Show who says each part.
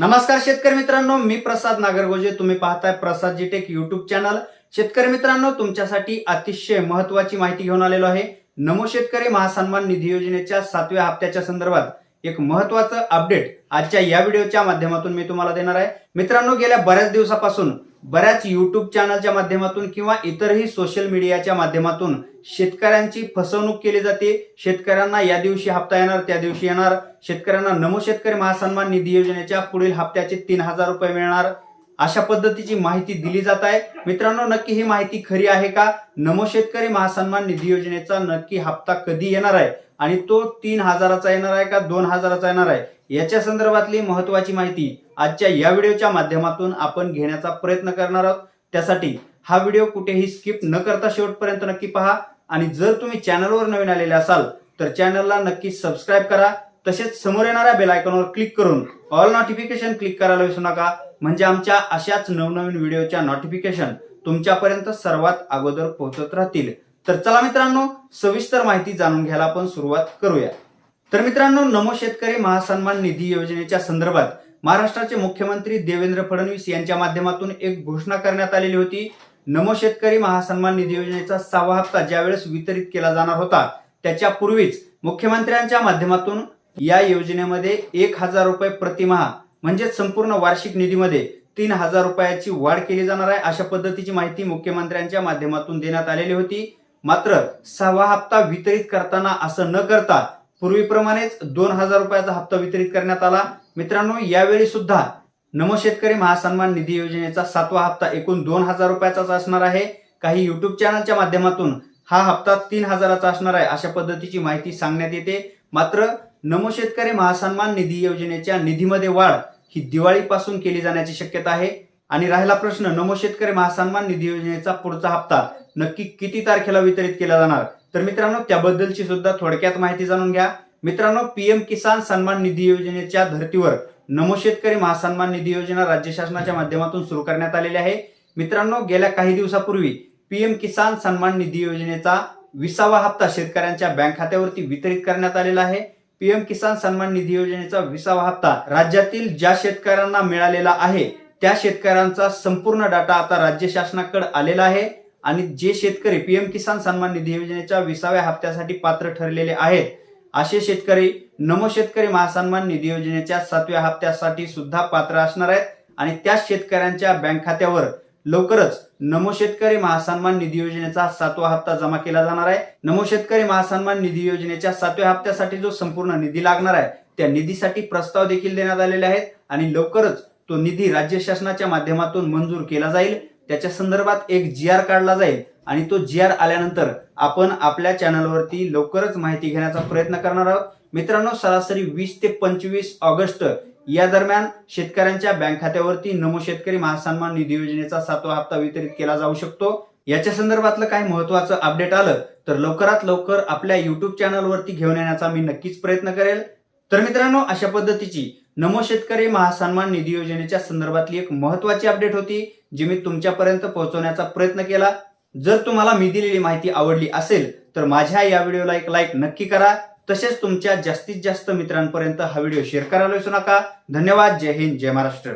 Speaker 1: नमस्कार शेतकरी मित्रांनो मी प्रसाद नागरगोजे. तुम्ही पाहताय प्रसाद जीटेक युट्यूब चॅनल शेतकरी मित्रांनो तुमच्यासाठी अतिशय महत्वाची माहिती घेऊन आलेलो आहे. नमो शेतकरी महासन्मान निधी योजनेच्या सातव्या हप्त्याच्या संदर्भात एक महत्वाचं अपडेट आजच्या या व्हिडिओच्या माध्यमातून मी तुम्हाला देणार आहे. मित्रांनो गेल्या बऱ्याच दिवसापासून बऱ्याच युट्यूब चॅनलच्या माध्यमातून किंवा इतरही सोशल मीडियाच्या माध्यमातून शेतकऱ्यांची फसवणूक केली जाते. शेतकऱ्यांना या दिवशी हप्ता येणार त्या दिवशी येणार. शेतकऱ्यांना नमो शेतकरी महासन्मान निधी योजनेच्या पुढील हप्त्याचे तीन हजार रुपये मिळणार. अशा पद्धतीची माहिती दिली जात आहे. मित्रांनो नक्की ही माहिती खरी आहे का? नमो शेतकरी महासन्मान निधी योजनेचा नक्की हप्ता कधी येणार आहे? आणि तो तीन हजाराचा येणार आहे का दोन हजाराचा येणार आहे? याच्या संदर्भातली महत्वाची माहिती आजच्या या व्हिडिओच्या माध्यमातून आपण घेण्याचा प्रयत्न करणार आहोत. त्यासाठी हा व्हिडिओ कुठेही स्किप न करता शेवटपर्यंत नक्की पहा. आणि जर तुम्ही चॅनलवर नवीन आलेले असाल तर चॅनलला नक्की सबस्क्राईब करा. तसेच समोर येणाऱ्या बेल आयकॉनवर क्लिक करून ऑल नोटिफिकेशन क्लिक करायला विसरू नका. म्हणजे आमच्या अशाच नवनवीन व्हिडिओच्या नोटिफिकेशन तुमच्यापर्यंत सर्वात अगोदर पोहोचत राहतील. तर चला मित्रांनो सविस्तर माहिती जाणून घ्यायला आपण सुरुवात करूया. तर मित्रांनो नमो शेतकरी महासन्मान निधी योजनेच्या संदर्भात महाराष्ट्राचे मुख्यमंत्री देवेंद्र फडणवीस यांच्या माध्यमातून एक घोषणा करण्यात आलेली होती. नमो शेतकरी महासन्मान निधी योजनेचा सहावा हप्ता ज्यावेळेस वितरित केला जाणार होता त्याच्या पूर्वीच मुख्यमंत्र्यांच्या माध्यमातून या योजनेमध्ये एक हजार रुपये प्रतिमहा म्हणजेच संपूर्ण वार्षिक निधीमध्ये तीन हजार रुपयाची वाढ केली जाणार आहे अशा पद्धतीची माहिती मुख्यमंत्र्यांच्या माध्यमातून देण्यात आलेली होती. मात्र सहावा हप्ता वितरित करताना असं न करता पूर्वीप्रमाणेच दोन हजार रुपयाचा हप्ता वितरित करण्यात आला. मित्रांनो यावेळी सुद्धा नमो शेतकरी महासन्मान निधी योजनेचा सातवा हप्ता एकूण दोन हजार रुपयाचाच असणार आहे. काही युट्यूब चॅनलच्या माध्यमातून हा हप्ता तीन हजाराचा असणार आहे अशा पद्धतीची माहिती सांगण्यात येते. मात्र नमो शेतकरी महासन्मान निधी योजनेच्या निधीमध्ये वाढ ही दिवाळीपासून केली जाण्याची शक्यता आहे. आणि राहिला प्रश्न नमो शेतकरी महासन्मान निधी योजनेचा पुढचा हप्ता नक्की किती तारखेला वितरित केला जाणार? तर मित्रांनो त्याबद्दलची सुद्धा थोडक्यात माहिती जाणून घ्या. मित्रांनो पीएम किसान सन्मान निधी योजनेच्या धर्तीवर नमो शेतकरी महासन्मान निधी योजना राज्य शासनाच्या माध्यमातून सुरू करण्यात आलेली आहे. मित्रांनो गेल्या काही दिवसापूर्वी पीएम किसान सन्मान निधी योजनेचा विसावा हप्ता शेतकऱ्यांच्या बँक खात्यावरती वितरित करण्यात आलेला आहे. पीएम किसान सन्मान निधी योजनेचा विसावा हप्ता राज्यातील ज्या शेतकऱ्यांना मिळालेला आहे त्या शेतकऱ्यांचा संपूर्ण डाटा आता राज्य शासनाकडे आलेला आहे आणि जे शेतकरी पीएम किसान सन्मान निधी योजनेच्या विसाव्या हप्त्यासाठी पात्र ठरलेले आहेत असे शेतकरी नमो शेतकरी महासन्मान निधी योजनेच्या सातव्या हप्त्यासाठी सुद्धा पात्र असणार आहेत आणि त्या शेतकऱ्यांच्या बँक खात्यावर लवकरच नमो शेतकरी महासन्मान निधी योजनेचा सातवा हप्ता जमा केला जाणार आहे. नमो शेतकरी महासन्मान निधी योजनेच्या सातव्या हप्त्यासाठी जो संपूर्ण निधी लागणार आहे त्या निधीसाठी प्रस्ताव देखील देण्यात आलेले आहेत आणि लवकरच तो निधी राज्य शासनाच्या माध्यमातून मंजूर केला जाईल. त्याच्या संदर्भात एक जी आर काढला जाईल आणि तो जी आर आल्यानंतर आपण आपल्या चॅनलवरती लवकरच माहिती घेण्याचा प्रयत्न करणार आहोत. मित्रांनो सरासरी वीस ते पंचवीस ऑगस्ट या दरम्यान शेतकऱ्यांच्या बँक खात्यावरती नमो शेतकरी महासन्मान निधी योजनेचा सातवा हप्ता वितरित केला जाऊ शकतो. याच्या संदर्भातलं काही महत्वाचं अपडेट आलं तर लवकरात लवकर आपल्या युट्यूब चॅनलवरती घेऊन येण्याचा मी नक्कीच प्रयत्न करेल. तर मित्रांनो अशा पद्धतीची नमो शेतकरी महासन्मान निधी योजनेच्या संदर्भातली एक महत्वाची अपडेट होती जी मी तुमच्यापर्यंत पोहोचवण्याचा प्रयत्न केला. जर तुम्हाला मी दिलेली माहिती आवडली असेल तर माझ्या या व्हिडिओला एक लाईक नक्की करा. तसेच तुमच्या जास्तीत जास्त मित्रांपर्यंत हा व्हिडिओ शेअर करायला विसरू नका. धन्यवाद. जय हिंद. जय महाराष्ट्र.